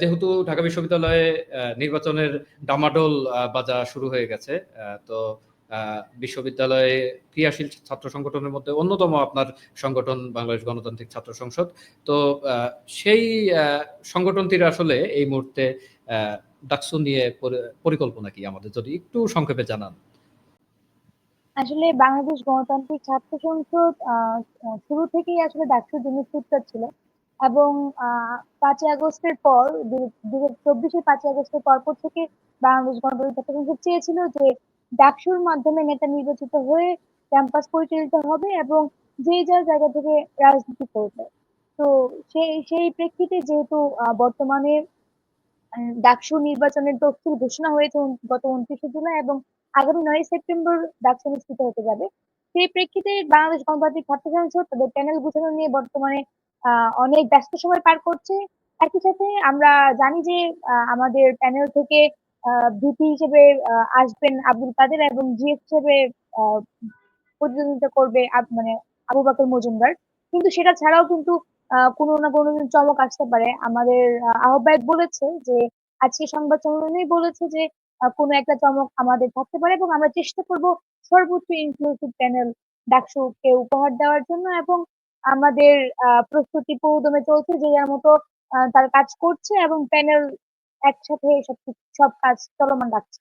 যেহেতু ঢাকা বিশ্ববিদ্যালয়ে নির্বাচনের ডামাডোল বাজা শুরু হয়ে গেছে তো বিশ্ববিদ্যালয়ে ক্রিয়াশীল ছাত্র সংগঠনের মধ্যে অন্যতম আপনার সংগঠন বাংলাদেশ গণতান্ত্রিক ছাত্র সংসদ। তো সেই সংগঠনটির আসলে এই মুহূর্তে ডাকসু নিয়ে পরিকল্পনা কি আমাদের? যদি একটু সংক্ষেপে জানান। আসলে বাংলাদেশ গণতান্ত্রিক ছাত্র সংসদ শুরু থেকেই আসলে ডাকসুর জন্য ছিল। এবং পাঁচই আগস্টের পর, দু চব্বিশে পাঁচই আগস্টের পরপর থেকে বাংলাদেশ গণতান্ত্রিক ছাত্র সংসদ চেয়েছিল যে ডাকসুর মাধ্যমে নেতা নির্বাচিত হয়ে ক্যাম্পাস পরিচালিত হবে এবং যে যার জায়গা থেকে রাজনীতি করবে। তো সেই সেই প্রেক্ষিতে যেহেতু বর্তমানে ডাকসু নির্বাচনের তফসিল ঘোষণা হয়েছে গত উনত্রিশে জুলাই এবং আগামী নয় সেপ্টেম্বর ডাকসু অনুষ্ঠিত হতে যাবে। সেই প্রেক্ষিতে বাংলাদেশ গণতান্ত্রিক ছাত্র সংসদ তাদের প্যানেল গুছানো নিয়ে বর্তমানে অনেক ব্যস্ত সময় পার করছে। একই সাথে আমরা জানি যে আমাদের প্যানেল থেকে ভিপি হিসেবে আসবেন আব্দুল কাদের এবং জিএস হিসেবে প্রতিদ্বন্দ্বিতা করবে মানে আবু বকর মজুমদার। কিন্তু সেটা ছাড়াও কিন্তু কোনো না কোনো চমক আসতে পারে। আমাদের আহ্বায়ক বলেছে যে, আজকে সংবাদ সম্মেলনেই বলেছে যে কোনো একটা চমক আমাদের থাকতে পারে এবং আমরা চেষ্টা করব সর্বোচ্চ ইনক্লুসিভ প্যানেল ডাকসুকে উপহার দেওয়ার জন্য এবং আমাদের প্রস্তুতি পুরোদমে চলছে যে যার মতো তার কাজ করছে এবং প্যানেল একসাথে সব সব কাজ চলমান রাখছে।